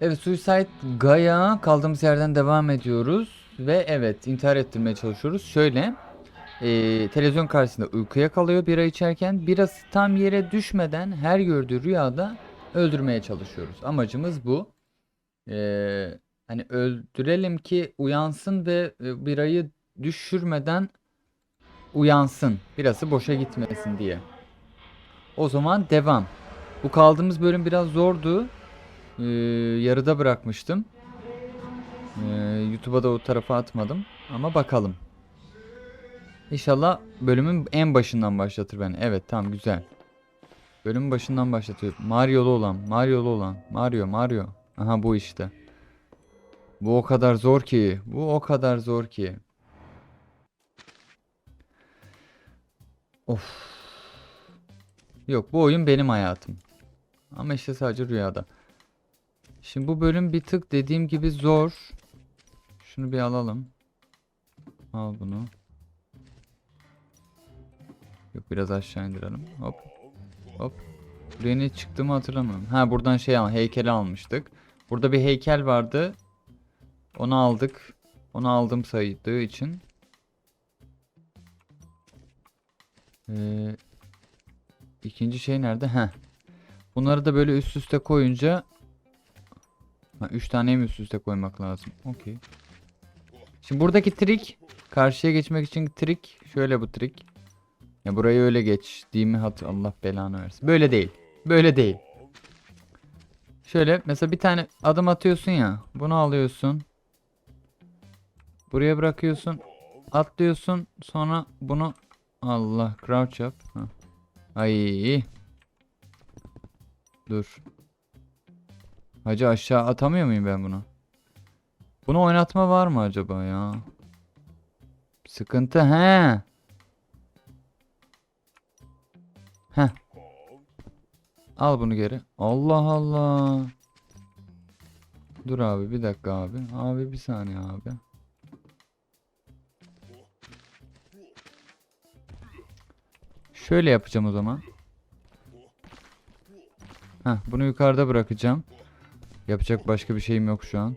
Evet Suicide Gaia kaldığımız yerden devam ediyoruz. Ve evet intihar ettirmeye çalışıyoruz. Şöyle eee, televizyon karşısında uykuya kalıyor bira içerken. Birası tam yere düşmeden her gördüğü rüyada öldürmeye çalışıyoruz. Amacımız bu. Eee, hani öldürelim ki uyansın ve e, birayı düşürmeden uyansın. Birası boşa gitmesin diye. O zaman devam. Bu kaldığımız bölüm biraz zordu. Ee, yarıda bırakmıştım. Ee, YouTube'a da o tarafa atmadım. Ama bakalım. İnşallah bölümün en başından başlatır beni. Evet tamam güzel. Bölümün başından başlatıyor. Mario'lu olan, Mario'lu olan. Mario, Mario. Aha bu işte. Bu o kadar zor ki. Bu o kadar zor ki. Of. Yok bu oyun benim hayatım. Ama işte sadece rüyada. Şimdi bu bölüm bir tık dediğim gibi zor. Şunu bir alalım. Al bunu. Yok biraz aşağı indirelim. Hop. Hop. Buraya ne çıktığımı hatırlamıyorum. Ha buradan şey al heykeli almıştık. Burada bir heykel vardı. Onu aldık. Onu aldım saydığı için. Ee, ikinci şey nerede? Heh. Bunları da böyle üst üste koyunca Ha, üç tane mi üst üste koymak lazım? Okey. Şimdi buradaki trik karşıya geçmek için trik şöyle bu trik. Ya burayı öyle geç. Değil mi? Hat Allah belanı versin. Böyle değil. Böyle değil. Şöyle mesela bir tane adım atıyorsun ya. Bunu alıyorsun. Buraya bırakıyorsun. Atlıyorsun. Sonra bunu Allah crouch yap. Ha. Ay. Dur. Hacı aşağı atamıyor muyum ben bunu? Bunu oynatma var mı acaba ya? Sıkıntı he. Heh. Al bunu geri. Allah Allah. Dur abi bir dakika abi. Abi bir saniye abi. Şöyle yapacağım o zaman. Heh, bunu yukarıda bırakacağım. Yapacak başka bir şeyim yok şu an.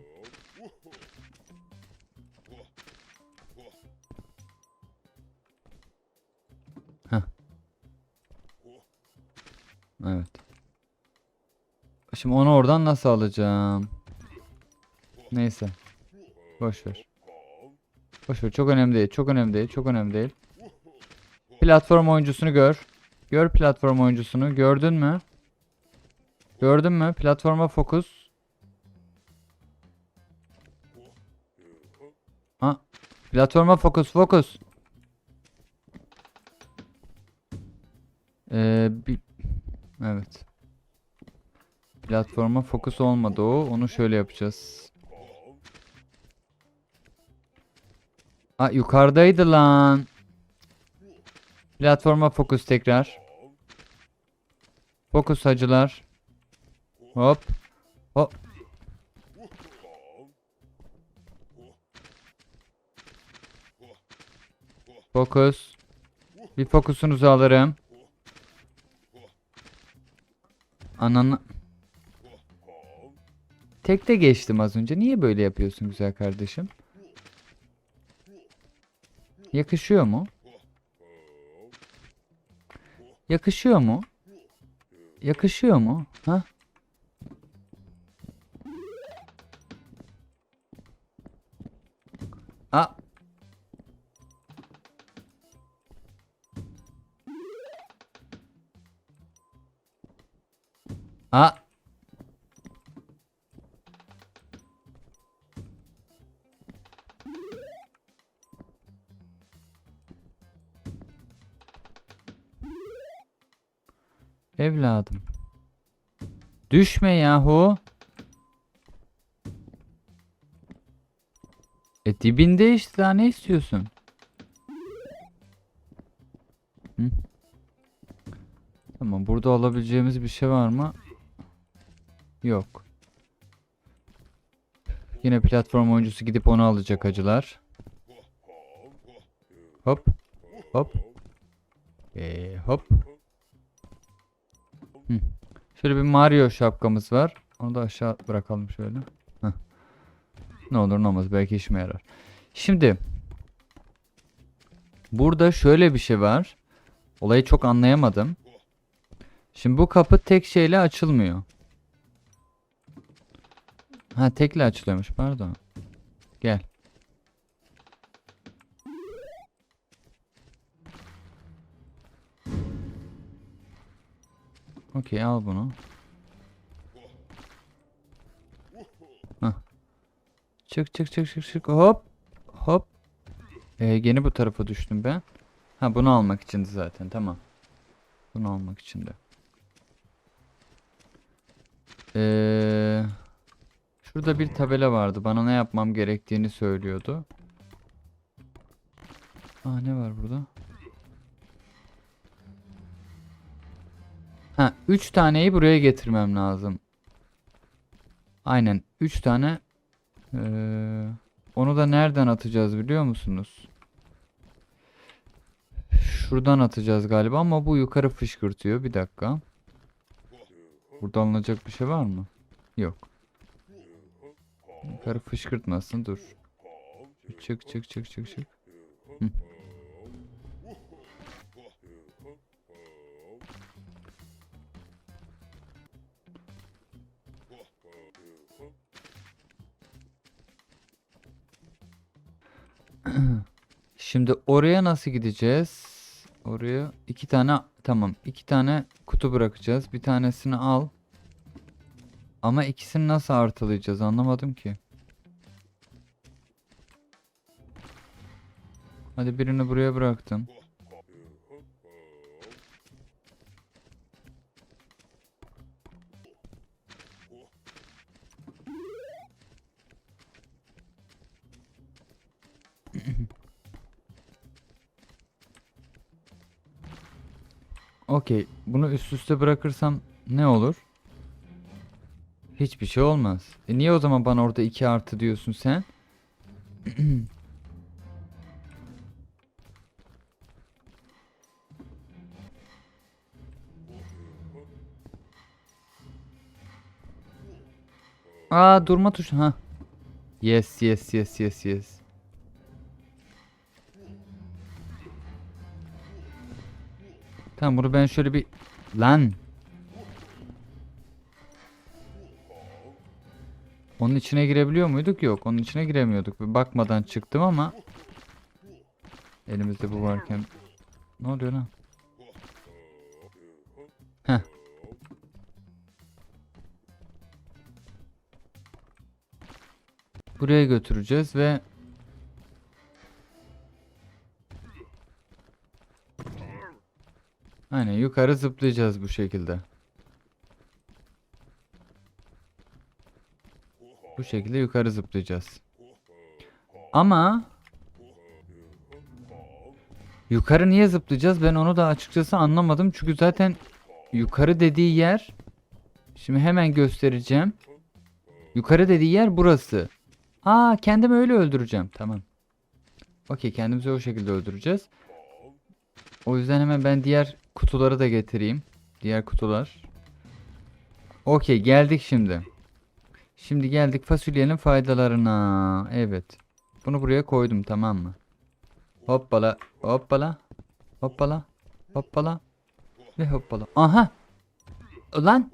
Heh. Evet. Şimdi onu oradan nasıl alacağım? Neyse. Boş ver. Boş ver. Çok önemli değil. Çok önemli değil. Çok önemli değil. Platform oyuncusunu gör. Gör platform oyuncusunu. Gördün mü? Gördün mü? Platforma fokus. Platforma fokus fokus. Ee, bir... Evet. Platforma fokus olmadı o. Onu şöyle yapacağız. Aa yukarıdaydı lan. Platforma fokus tekrar. Fokus hacılar. Hop. Hop. Fokus. Bir fokusunuzu alırım. Ananı. Tekte geçtim az önce. Niye böyle yapıyorsun güzel kardeşim? Yakışıyor mu? Yakışıyor mu? Yakışıyor mu? Ha? A. A. Evladım. Düşme yahu. E dibinde işte daha ne istiyorsun? Hı? Tamam burada alabileceğimiz bir şey var mı? Yok. Yine platform oyuncusu gidip onu alacak acılar. Hop. Hop. Ee, hop. Hı. Şöyle bir Mario şapkamız var. Onu da aşağı bırakalım şöyle. Heh. Ne olur ne olmaz belki işime yarar. Şimdi burada şöyle bir şey var. Olayı çok anlayamadım. Şimdi bu kapı tek şeyle açılmıyor. Ha tekle açılıyormuş pardon. Gel. Okey al bunu. Hah. Çık çık çık çık çık hop hop. Ee, gene bu tarafa düştüm ben. Ha bunu almak içindi zaten tamam. Bunu almak içindi. Ee, şurada bir tabela vardı. Bana ne yapmam gerektiğini söylüyordu. Aa ne var burada? Ha 3 taneyi buraya getirmem lazım. Aynen 3 tane. Ee, onu da nereden atacağız biliyor musunuz? Şuradan atacağız galiba ama bu yukarı fışkırtıyor. Bir dakika. Burada alınacak bir şey var mı? Yok. Yukarı fışkırtmasın dur. Çık çık çık çık çık. Şimdi oraya nasıl gideceğiz? Oraya iki tane tamam iki tane kutu bırakacağız. Bir tanesini al. Ama ikisini nasıl artılayacağız anlamadım ki. Hadi birini buraya bıraktım. Okey. Bunu üst üste bırakırsam ne olur? Hiçbir şey olmaz. E niye o zaman bana orada 2 artı diyorsun sen? Aa durma tuşu ha. Yes yes yes yes yes. Tamam bunu ben şöyle bir lan. Onun içine girebiliyor muyduk? Yok. Onun içine giremiyorduk. Bir bakmadan çıktım ama elimizde bu varken ne oluyor lan? Heh. Buraya götüreceğiz ve Aynen yukarı zıplayacağız bu şekilde. Bu şekilde yukarı zıplayacağız. Ama yukarı niye zıplayacağız? Ben onu da açıkçası anlamadım. Çünkü zaten yukarı dediği yer şimdi hemen göstereceğim. Yukarı dediği yer burası. Aa kendimi öyle öldüreceğim. Tamam. Okey kendimizi o şekilde öldüreceğiz. O yüzden hemen ben diğer kutuları da getireyim. Diğer kutular. Okey geldik şimdi. Şimdi geldik fasulyenin faydalarına. Evet. Bunu buraya koydum tamam mı? Hoppala hoppala hoppala hoppala ve hoppala. Aha. Lan.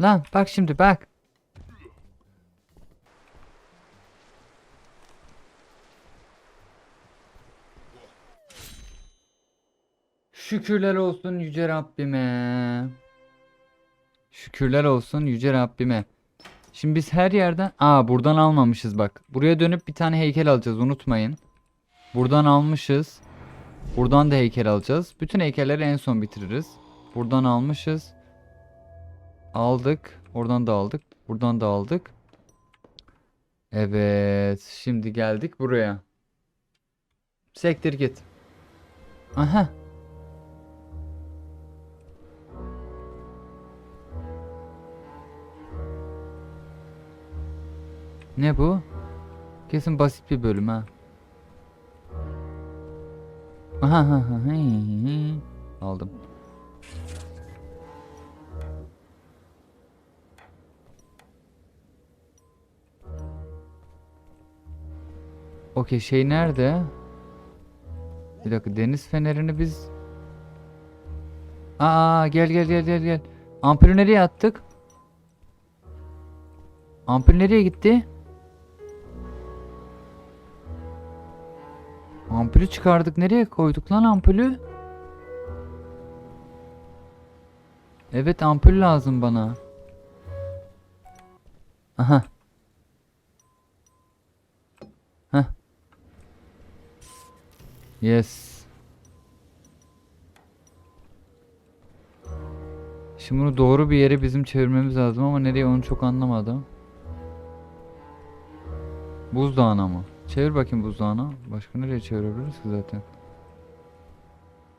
Lan bak şimdi bak. Şükürler olsun yüce Rabbime. Şükürler olsun yüce Rabbime. Şimdi biz her yerden... Aa buradan almamışız bak. Buraya dönüp bir tane heykel alacağız unutmayın. Buradan almışız. Buradan da heykel alacağız. Bütün heykelleri en son bitiririz. Buradan almışız. Aldık. Oradan da aldık. Buradan da aldık. Evet. Şimdi geldik buraya. Sektir git. Aha. Ne bu? Kesin basit bir bölüm ha. Aldım. Okey şey nerede? Bir dakika deniz fenerini biz... Aa gel gel gel gel gel. Ampulü nereye attık? Ampul nereye gitti? Ampulü çıkardık. Nereye koyduk lan ampulü? Evet ampul lazım bana. Aha. Heh. Yes. Şimdi bunu doğru bir yere bizim çevirmemiz lazım ama nereye onu çok anlamadım. Buzdağına mı? Çevir bakayım buzdağına. Başka nereye çevirebiliriz ki zaten?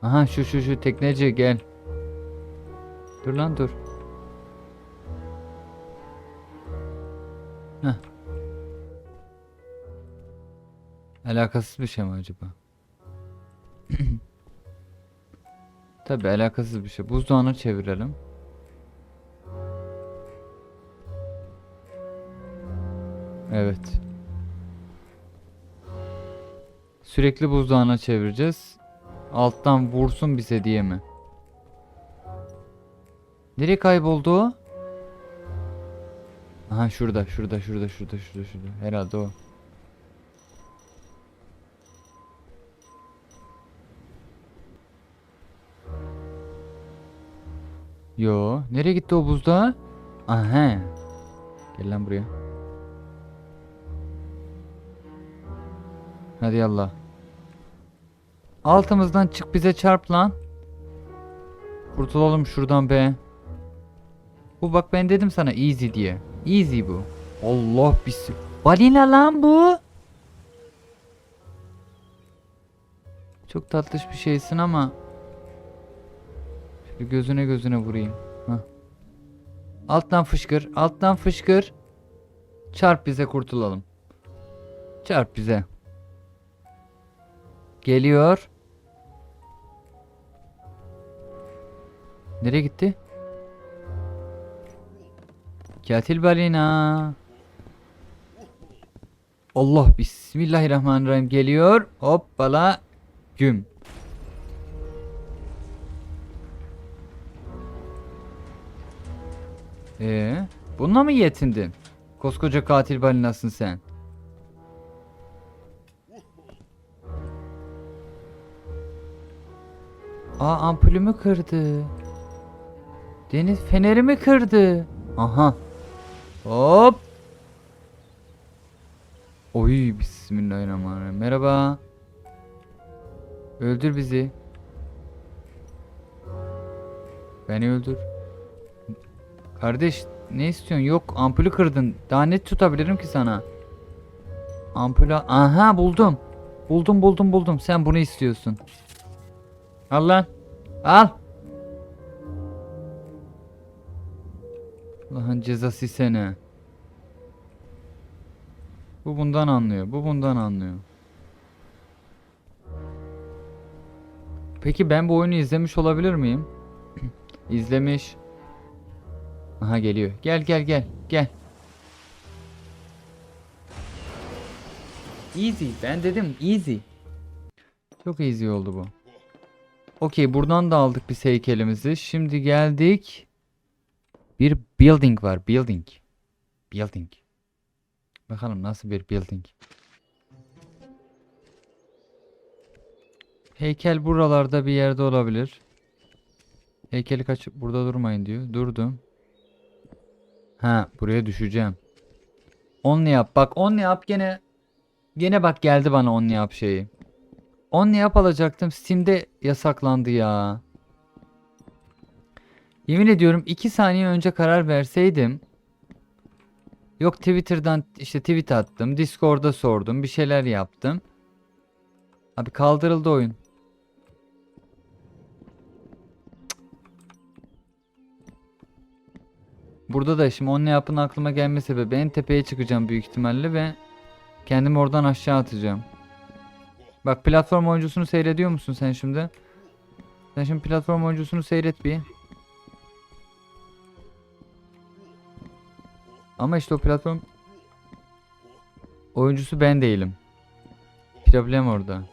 Aha şu şu şu tekneci gel. Dur lan dur. Heh. Alakasız bir şey mi acaba? Tabi alakasız bir şey. Buzdağını çevirelim. Evet. Sürekli buzdağına çevireceğiz. Alttan vursun bize diye mi? Nereye kayboldu o? Aha şurada, şurada, şurada, şurada, şurada, şurada. Herhalde o. Yo, nereye gitti o buzdağı? Aha. Gel lan buraya. Hadi yallah. Altımızdan çık bize çarp lan. Kurtulalım şuradan be. Bu bak ben dedim sana easy diye. Easy bu. Allah bisim. Balina lan bu. Çok tatlış bir şeysin ama. Şöyle gözüne gözüne vurayım. Hah. Alttan fışkır. Alttan fışkır. Çarp bize kurtulalım. Çarp bize. Geliyor. Nereye gitti? Katil balina. Allah bismillahirrahmanirrahim geliyor. Hoppala. Güm. Ee, bununla mı yetindin? Koskoca katil balinasın sen. Aa ampulümü kırdı. Deniz fenerimi kırdı. Aha. Hop. Oy bismillahirrahmanirrahim. Merhaba. Öldür bizi. Beni öldür. Kardeş ne istiyorsun? Yok ampulü kırdın. Daha ne tutabilirim ki sana? Ampulü aha buldum. Buldum buldum buldum. Sen bunu istiyorsun. Al lan. Al. Allah'ın cezası seni. Bu bundan anlıyor. Bu bundan anlıyor. Peki ben bu oyunu izlemiş olabilir miyim? İzlemiş. Aha geliyor. Gel gel gel. Gel. Easy. Ben dedim easy. Çok easy oldu bu. Okey buradan da aldık biz heykelimizi. Şimdi geldik. Bir building var. Building. Building. Bakalım nasıl bir building. Heykel buralarda bir yerde olabilir. Heykeli kaçıp burada durmayın diyor. Durdum. Ha buraya düşeceğim. Only yap. Bak only yap gene. Gene bak geldi bana only yap şeyi. Only yap alacaktım. Steam'de yasaklandı ya. Yemin ediyorum 2 saniye önce karar verseydim. Yok Twitter'dan işte tweet attım. Discord'da sordum. Bir şeyler yaptım. Abi kaldırıldı oyun. Burada da şimdi onun ne yapın aklıma gelme sebebi en tepeye çıkacağım büyük ihtimalle ve kendimi oradan aşağı atacağım. Bak platform oyuncusunu seyrediyor musun sen şimdi? Sen şimdi platform oyuncusunu seyret bir. Ama işte o platform oyuncusu ben değilim. problem orada.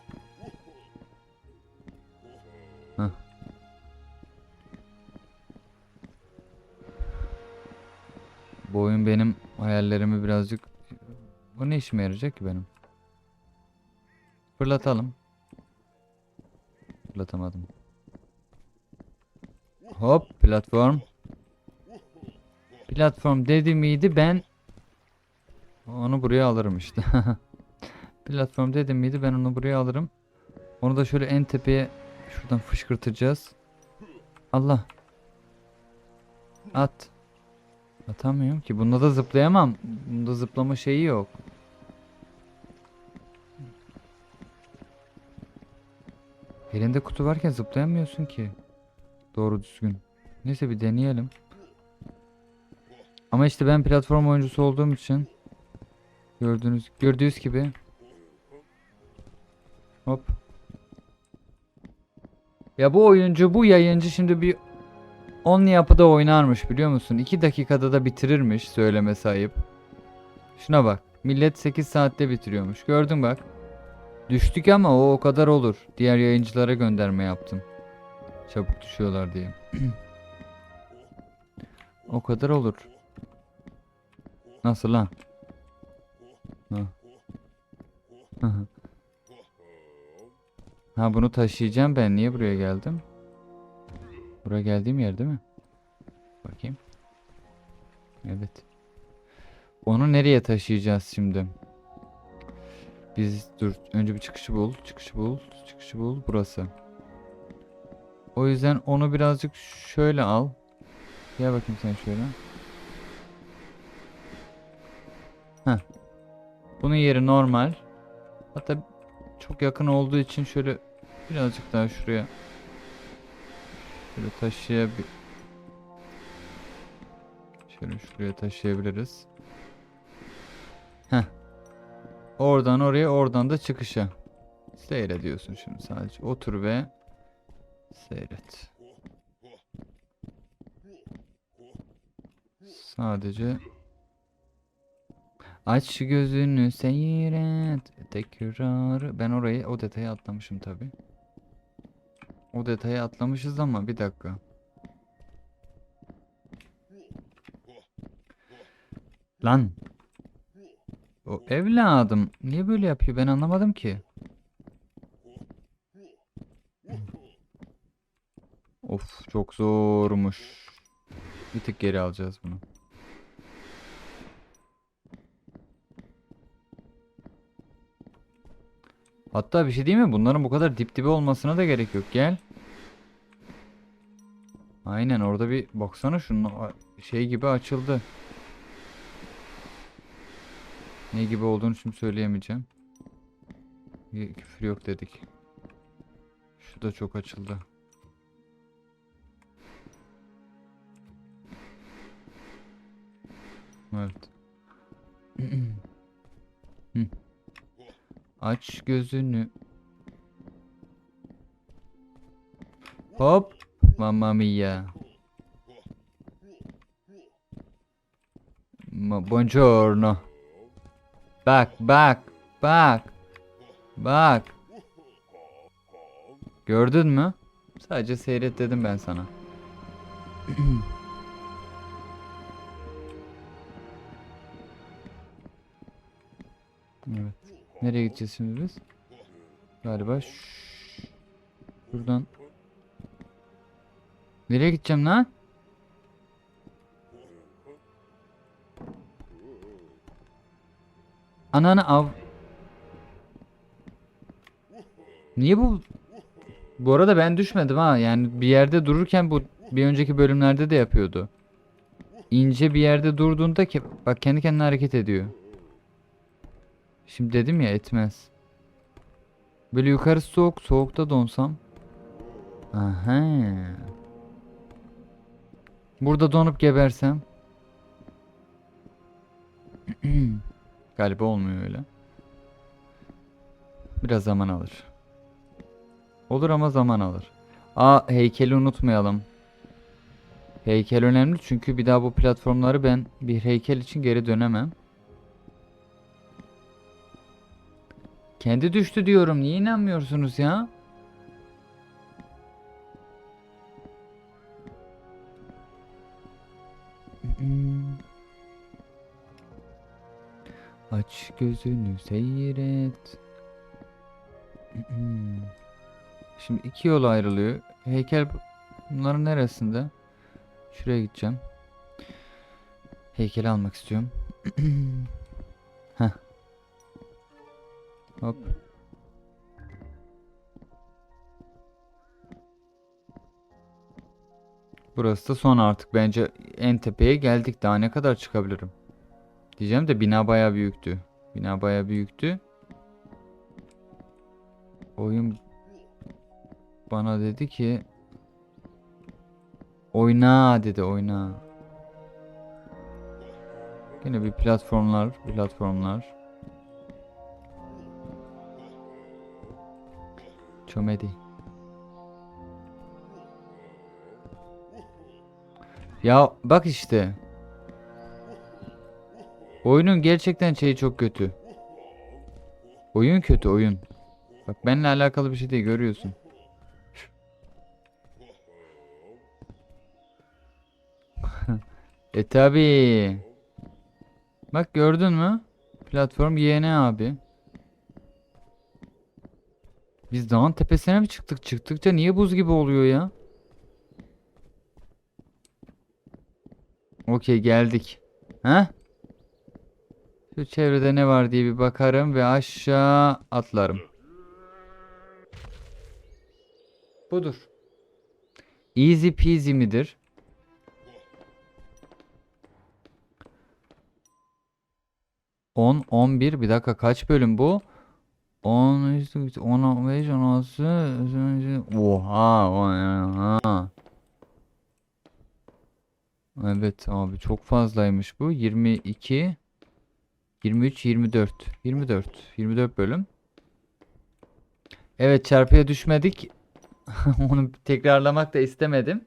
Hah. Bu oyun benim hayallerimi birazcık... Bu ne işime yarayacak ki benim? Fırlatalım. Fırlatamadım. Hop platform. Platform dedi miydi ben onu buraya alırım işte. Platform dedim miydi ben onu buraya alırım. Onu da şöyle en tepeye şuradan fışkırtacağız. Allah. At. Atamıyorum ki. Bunda da zıplayamam. Bunda zıplama şeyi yok. Elinde kutu varken zıplayamıyorsun ki. Doğru düzgün. Neyse bir deneyelim. Ama işte ben platform oyuncusu olduğum için gördüğünüz gördüğünüz gibi hop ya bu oyuncu bu yayıncı şimdi bir 10 yapıda oynarmış biliyor musun? 2 dakikada da bitirirmiş söyleme sahip. Şuna bak. Millet 8 saatte bitiriyormuş. Gördün bak. Düştük ama o o kadar olur. Diğer yayıncılara gönderme yaptım. Çabuk düşüyorlar diye. o kadar olur. Nasıl lan? Ha. ha bunu taşıyacağım ben. Niye buraya geldim? Buraya geldiğim yer değil mi? Bakayım. Evet. Onu nereye taşıyacağız şimdi? Biz dur önce bir çıkışı bul, çıkışı bul, çıkışı bul burası. O yüzden onu birazcık şöyle al. Gel bakayım sen şöyle. Heh. Bunun yeri normal. Hatta çok yakın olduğu için şöyle birazcık daha şuraya şöyle taşıyabil Şöyle şuraya taşıyabiliriz. Heh. Oradan oraya, oradan da çıkışa. Seyrediyorsun şimdi sadece. Otur ve seyret. Sadece Aç gözünü seyret tekrar. Ben orayı o detayı atlamışım tabi. O detayı atlamışız ama bir dakika. Lan. O evladım niye böyle yapıyor ben anlamadım ki. Of çok zormuş. Bir tık geri alacağız bunu. Hatta bir şey değil mi? Bunların bu kadar dip dibe olmasına da gerek yok. Gel. Aynen orada bir baksana şunun şey gibi açıldı. Ne gibi olduğunu şimdi söyleyemeyeceğim. Küfür yok dedik. Şu da çok açıldı. Evet. Aç gözünü. Hop. Mamma mia. Ma buongiorno. Bak bak bak. Bak. Gördün mü? Sadece seyret dedim ben sana. Evet. Nereye gideceğiz şimdi biz? Galiba şuradan. Nereye gideceğim lan? Ananı av. Niye bu? Bu arada ben düşmedim ha. Yani bir yerde dururken bu bir önceki bölümlerde de yapıyordu. İnce bir yerde durduğunda ki bak kendi kendine hareket ediyor. Şimdi dedim ya etmez. Böyle yukarı soğuk, soğukta donsam. Aha. Burada donup gebersem. Galiba olmuyor öyle. Biraz zaman alır. Olur ama zaman alır. Aa heykeli unutmayalım. Heykel önemli çünkü bir daha bu platformları ben bir heykel için geri dönemem. Kendi düştü diyorum. Niye inanmıyorsunuz ya? Aç gözünü seyret. Şimdi iki yol ayrılıyor. Heykel bunların neresinde? Şuraya gideceğim. Heykeli almak istiyorum. Heh. Hop. Burası da son artık. Bence en tepeye geldik. Daha ne kadar çıkabilirim? Diyeceğim de bina bayağı büyüktü. Bina bayağı büyüktü. Oyun bana dedi ki oyna dedi oyna. Yine bir platformlar, platformlar. Çömedi. Ya bak işte. Oyunun gerçekten şeyi çok kötü. Oyun kötü oyun. Bak benimle alakalı bir şey değil görüyorsun. e tabi. Bak gördün mü? Platform YN abi. Biz dağın tepesine mi çıktık? Çıktıkça niye buz gibi oluyor ya? Okey geldik. Ha? Şu çevrede ne var diye bir bakarım ve aşağı atlarım. Budur. Easy peasy midir? On, on bir. Bir dakika kaç bölüm bu? 10, 15, 16. Oha, oha. Evet abi çok fazlaymış bu. 22 23 24 24 24 bölüm. Evet çarpıya düşmedik. Onu tekrarlamak da istemedim.